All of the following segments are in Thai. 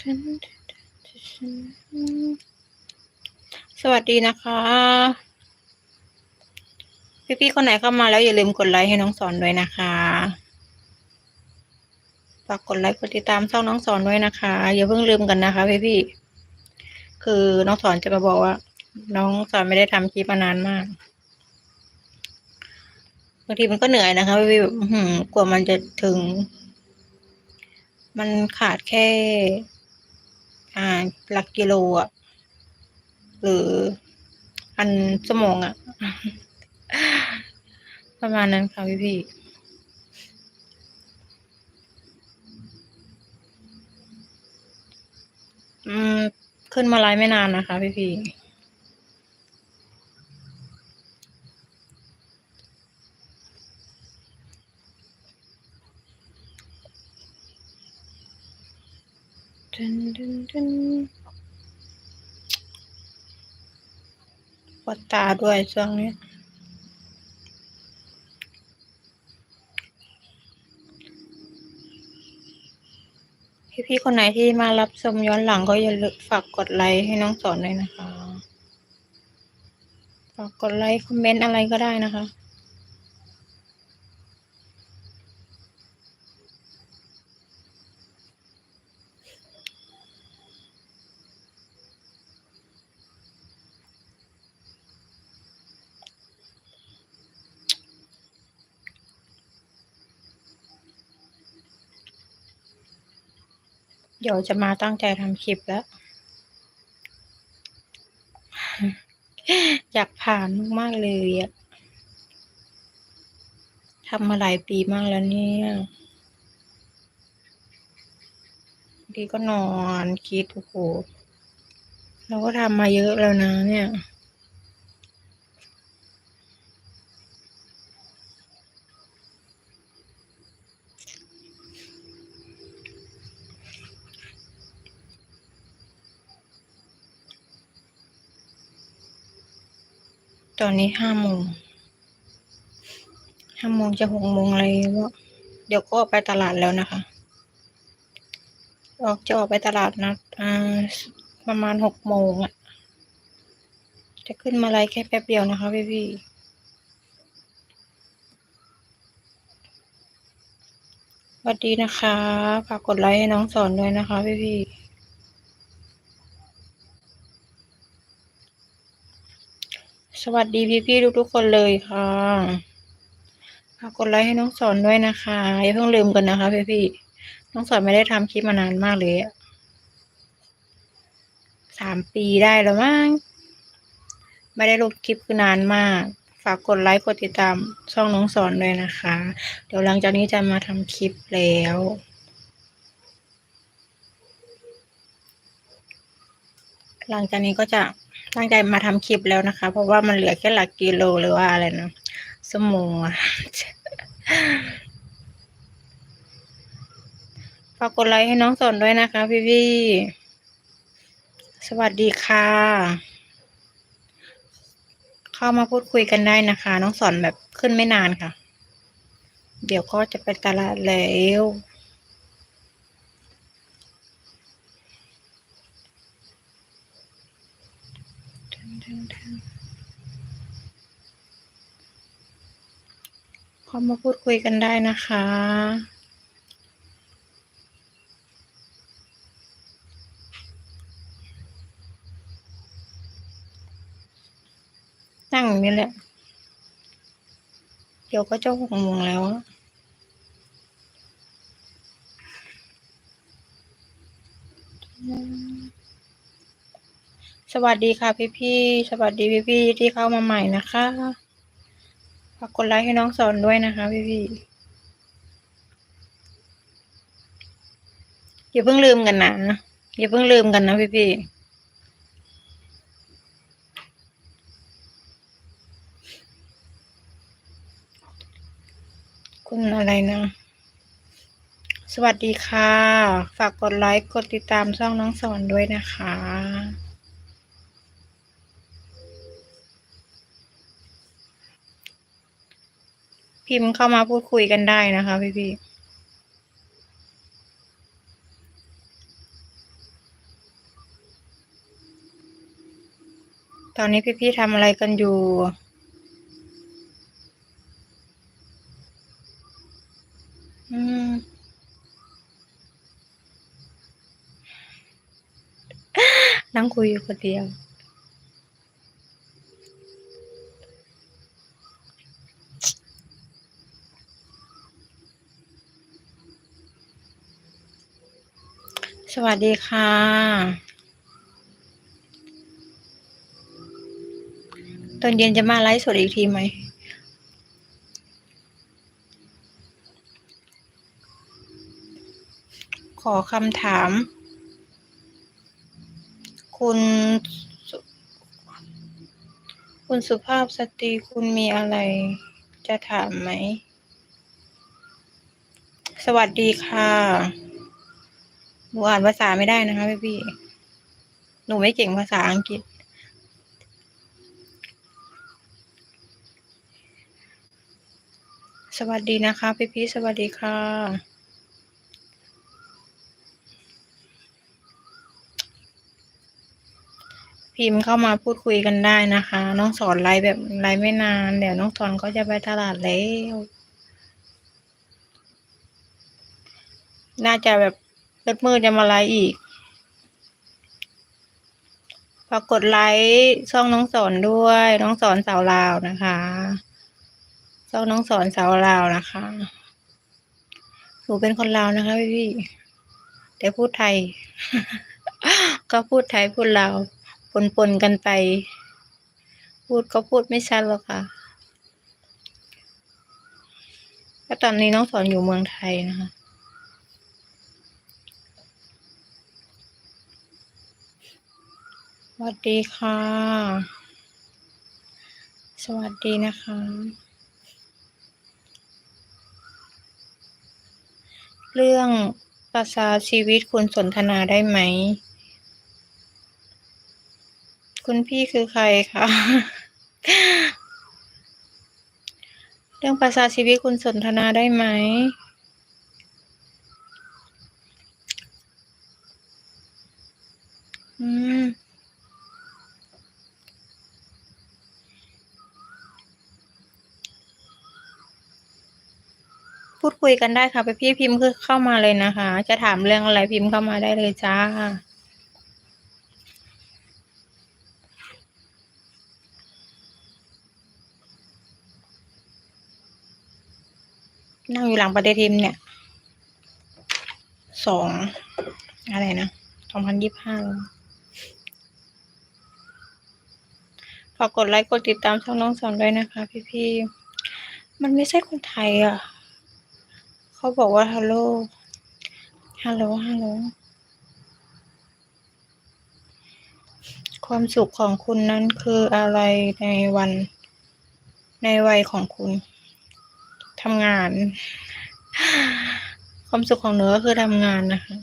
สวัสดีนะคะ พี่ๆคนไหนเข้ามาแล้วอย่าลืมกดไลค์ให้น้องสอนด้วยนะคะฝากกดไลค์กดติดตามช่องน้องสอนด้วยนะคะ อย่าเพิ่งลืมกันนะคะพี่ๆคือน้องสอนจะมาบอกว่า น้องสอนไม่ได้ทำคลิปมานานมากบางทีมันก็เหนื่อยนะคะพี่ๆแบบอื้อหือกว่ามันจะถึง มันขาดแค่ อ่าหลักกิโลอะหรืออันสมองอะ ประมาณนั้นค่ะพี่พี่อืมขึ้นมาไลฟ์ไม่นานนะคะ พี่พี่ ดึนดึนดึนปวดตาด้วยช่วงนี้พี่ๆคนไหนที่มารับชมย้อนหลังก็อย่าลืมฝากกดไลค์ให้น้องสอนด้วยนะคะ ฝากกดไลค์คอมเมนต์อะไรก็ได้นะคะ เดี๋ยวจะมาตั้งใจทำคลิปแล้ว อยากผ่านมากๆเลยอะทำมาหลายปีมากแล้วเนี่ยทีก็นอนคิดโอ้โหเราก็ทำมาเยอะแล้วนะเนี่ย ตอนนี้ห้าโมงห้าโมงจะหกโมงอะไรวะเดี๋ยวก็ไปตลาดแล้วนะคะออกจะออกไปตลาดนะประมาณหกโมงอะจะขึ้นมาไลฟ์แค่แป๊บเดียวนะคะพี่พี่สวัสดีนะคะ ฝากกดไลค์ให้น้องสอนด้วยนะคะพี่พี่ สวัสดีพี่พี่ทุกๆคนเลยค่ะฝากกดไลค์ให้น้องสอนด้วยนะคะ อย่าเพิ่งลืมกันนะคะพี่พี่น้องสอนไม่ได้ทำคลิปมานานมากเลยอะสามปีได้แล้วมั้งไม่ได้ลงคลิปคือนานมาก ฝากกดไลค์กดติดตามช่องน้องสอนด้วยนะคะ เดี๋ยวหลังจากนี้จะมาทำคลิปแล้วหลังจากนี้ก็จะ ตั้งใจมาทำคลิปแล้วนะคะ เพราะว่ามันเหลือแค่หลักกิโลหรือว่าอะไรนะสมองอะฝากกดไลค์ให้น้องสนด้วยนะคะ พี่พี่สวัสดีค่ะ เข้ามาพูดคุยกันได้นะคะ น้องสอนแบบขึ้นไม่นานค่ะ เดี๋ยวก็จะไปตลาดแล้ว เข้ามาพูดคุยกันได้นะคะ นั่งนี้แหละ เดี๋ยวก็จะหกโมงแล้วสวัสดีค่ะพี่พี่ สวัสดีพี่พี่ที่เข้ามาใหม่นะคะ ฝากกดไลค์ให้น้องสอนด้วยนะคะพี่พี่อย่าเพิ่งลืมกันนะอย่าเพิ่งลืมกันนะพี่พี่คุณอะไรนะ สวัสดีค่ะ ฝากกดไลค์ กดติดตามช่องน้องสอนด้วยนะคะ พิมพ์เข้ามาพูดคุยกันได้นะคะ พี่พี่ตอนนี้พี่พี่ทำอะไรกันอยู่นั่งคุยอยู่คนเดียว สวัสดีค่ะ ตอนเย็นจะมาไลฟ์สดอีกทีไหมขอคำถาม คุณ คุณสุภาพสตรีคุณมีอะไรจะถามไหม สวัสดีค่ะ หนูอ่านภาษาไม่ได้นะคะพี่พี่ๆหนูไม่เก่งภาษาอังกฤษ สวัสดีนะคะ พี่พี่ๆสวัสดีค่ะ พิมพ์เข้ามาพูดคุยกันได้นะคะ น้องสอนไลฟ์แบบไลฟ์ไม่นาน เดี๋ยวน้องสอนก็จะไปตลาดแล้ว น่าจะแบบ กดมือจะมาไลฟ์อีกฝากกดไลค์ช่องน้องสอนด้วย น้องสอนสาวลาวนะคะ ช่องน้องสอนสาวลาวนะคะหนูเป็นคนลาวนะคะพี่พี่แต่พูดไทย ก็พูดไทยพูดลาวปนปนกันไป พูดก็พูดไม่ชัดหรอกค่ะก็ตอนนี้น้องสอนอยู่เมืองไทยนะคะ วัสดีค่ะ สวัสดีนะคะ เรื่องภาษาชีวิตคุณสนทนาได้ไหม คุณพี่คือใครคะเรื่องภาษาชีวิตคุณสนทนาได้ไหม อืม พูดคุ ยกันได้ค่ะไปพี่พิมพ์คือเข้ามาเลยนะคะ จะถามเรื่องอะไรพิมพ์เข้ามาได้เลยจ้านั่งอยู่หลังปฏิทินเนี่ย สอง อะไรนะสองพันยี่สิบห้าฝากกดไลค์ กดติดตามช่องน้องสอนด้วยนะคะ พี่ๆ มันไม่ใช่คนไทยอะ เขาบอกว่าฮัลโหล ฮัลโหล ฮัลโหล ความสุขของคุณนั้นคืออะไรในวัน ในวัยของคุณ ทำงาน ความสุขของหนูก็คือทำงานนะคะ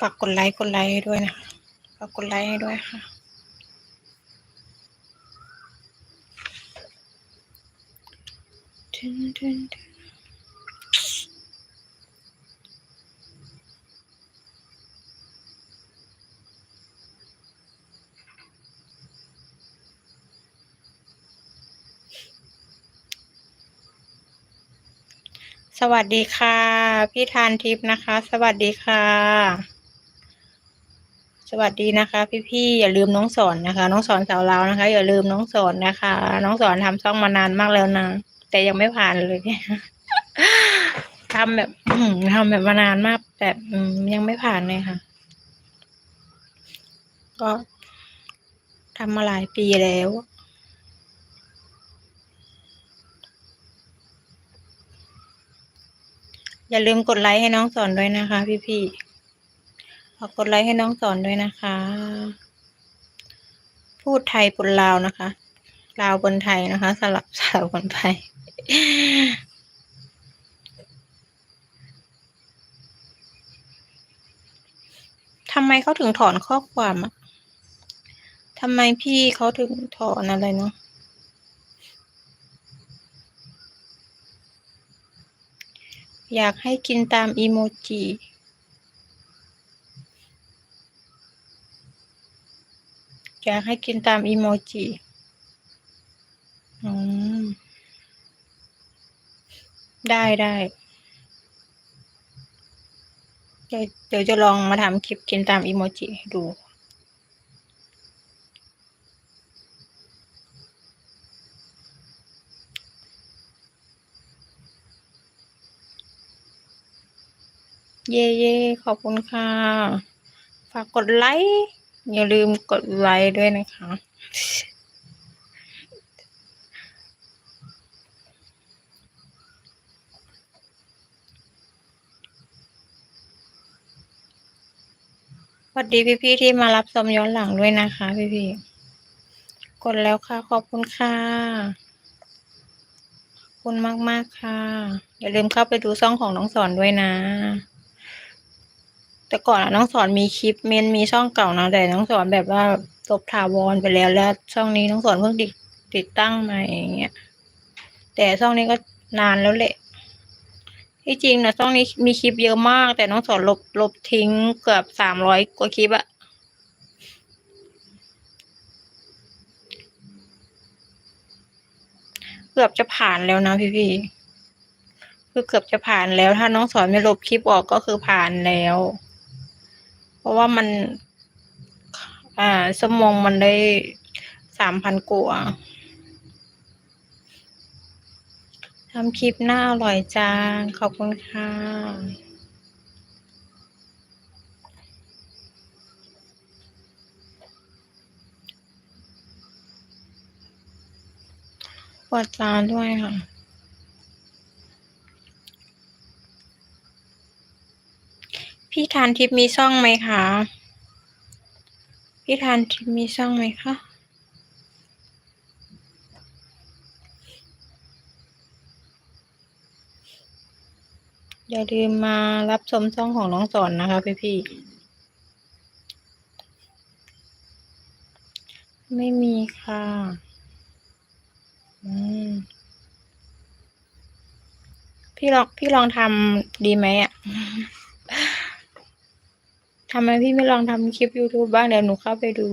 ฝากกดไลค์กดไลค์ด้วยนะฝากกดไลค์ให้ด้วยค่ะ สวัสดีค่ะ พี่ทานทิพย์นะคะ สวัสดีค่ะ สวัสดีนะคะพี่ๆอย่าลืมน้องสอนนะคะ น้องสอนสาวเลานะคะ อย่าลืมน้องสอนนะคะ น้องสอนทำช่องมานานมากแล้วนะแต่ยังไม่ผ่านเลยทำแบบอื้อหือทำแบบมานานมาก แต่ยังไม่ผ่านเลยค่ะ ก็ทำมาหลายปีแล้วอย่าลืมกดไลค์ให้น้องสอนด้วยนะคะพี่ๆ ฝากกดไลค์ให้น้องสอนด้วยนะคะ พูดไทยปนลาวนะคะ ลาวบนไทยนะคะ สลับสาวบนไทยทำไมเขาถึงถอนข้อความอะทำไมพี่เขาถึงถอนอะไรเนาะ อยากให้กินตามอีโมจิ อยากให้กินตามอีโมจิอืมได้ได้เดี๋ยวจะลองมาทำคลิปกินตามอีโมจิให้ดูเย่เย่ขอบคุณค่ะ ฝากกดไลค์ อย่าลืมกดไลค์ด้วยนะคะ สวัสดีพี่ๆที่มารับชมย้อนหลังด้วยนะคะ พี่ๆ กดแล้วค่ะ ขอบคุณค่ะคุณมากๆค่ะ อย่าลืมเข้าไปดูช่องของน้องสอนด้วยนะ แต่ก่อนอะน้องสอนมีคลิปเมนมีช่องเก่านะแต่น้องสอนแบบว่าลบถาวรไปแล้วแล้ว ช่องนี้น้องสอนเพิ่งติดติดตั้งใหม่อย่างเงี้ยแต่ช่องนี้ก็นานแล้วแหละที่จริงนะช่องนี้มีคลิปเยอะมาก แต่น้องสอนลบลบทิ้งเกือบสามร้อยกว่าคลิปอะเกือบจะผ่านแล้วนะพี่พี่คือเกือบจะผ่านแล้ว ถ้าน้องสอนไม่ลบคลิปออกก็คือผ่านแล้ว ราะว่ามัน อ่าสมองมันได้สามพันกว่าทำคลิปหน้าอร่อยจัง ขอบคุณค่ะ ปวดตาด้วยค่ะ พี่ทานทิพย์มีช่องไหมคะ พี่ทานทิพย์มีช่องไหมคะอย่าลืมมารับชมช่องของน้องสอนนะคะพี่พี่ๆไม่มีค่ะอืมพี่ลองพี่ลองทำดีไหมอะ ทำไมพี่ไม่ลองทำคลิป YouTube บ้างเดี๋ยวหนูเข้าไปดู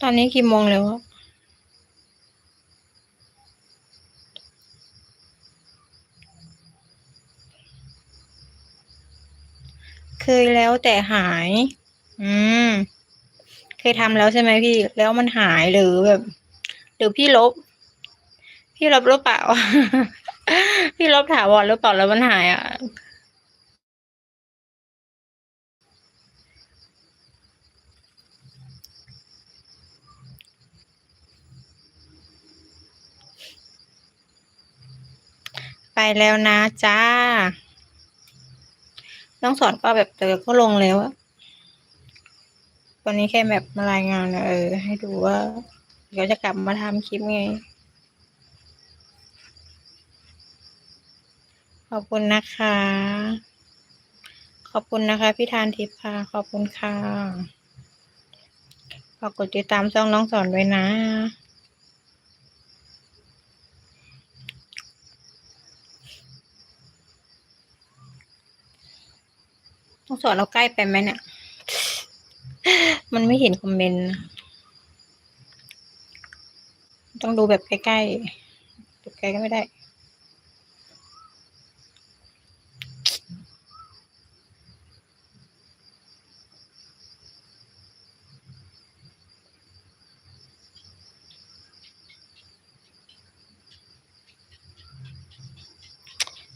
ตอนนี้กี่โมงแล้วเคยแล้วแต่หาย อืม เคยทำแล้วใช่ไหมพี่ แล้วมันหายหรือแบบหรือพี่ลบ พี่ลบหรือเปล่า พี่ลบถาวรหรือเปล่าแล้วมันหายอะไปแล้วนะจ้า น้องสอนก็แบบเตอก็ลงแล้วอะ ตอนนี้แค่แบบมารายงานเออ ให้ดูว่าเดี๋ยวจะกลับมาทำคลิปไง ขอบคุณนะคะ ขอบคุณนะคะ พี่ทานทิพย์ค่ะ ขอบคุณค่ะฝากกดติดตามช่องน้องสอนด้วยนะน้องสอนเราใกล้ไปไหมเนี่ย มันไม่เห็นคอมเมนต์ต้องดูแบบใกล้ๆดูไกลก็ไม่ได้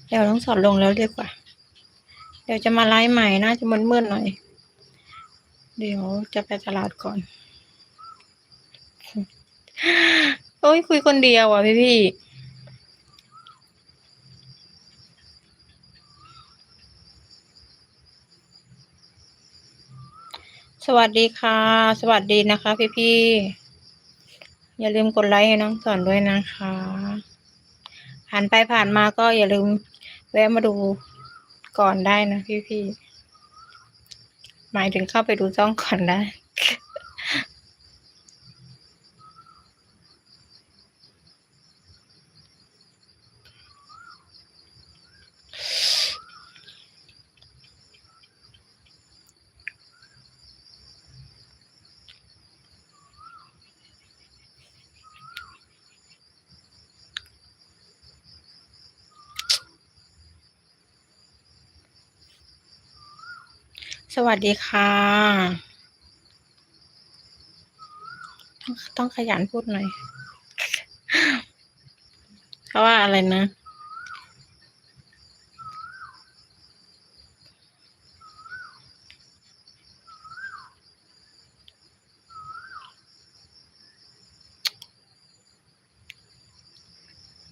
เดี๋ยวต้องสอนลงแล้วดีกว่า เดี๋ยวจะมาไลฟ์ใหม่น่าจะมืดๆหน่อย เดี๋ยวจะไปตลาดก่อน โอ้ยคุยคนเดียวอะพี่พี่สวัสดีค่ะ สวัสดีนะคะ พี่พี่อย่าลืมกดไลค์ให้น้องสอนด้วยนะคะ ผ่านไปผ่านมาก็อย่าลืมแวะมาดูก่อนได้นะพี่พี่ หมายถึงเข้าไปดูช่องก่อนได้ สวัสดีค่ะ ต้องต้องขยันพูดหน่อย เพราะว่าอะไรนะ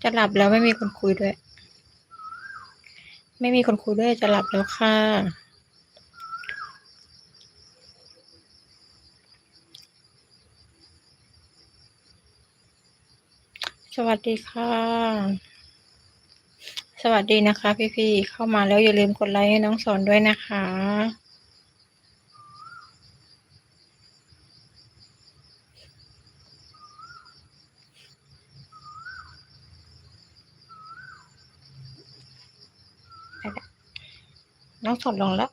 จะหลับแล้วไม่มีคนคุยด้วย ไม่มีคนคุยด้วยจะหลับแล้วค่ะ สวัสดีค่ะ สวัสดีนะคะ พี่ๆเข้ามาแล้วอย่าลืมกดไลค์ให้น้องสอนด้วยนะคะไปละน้องสอนลงแล้ว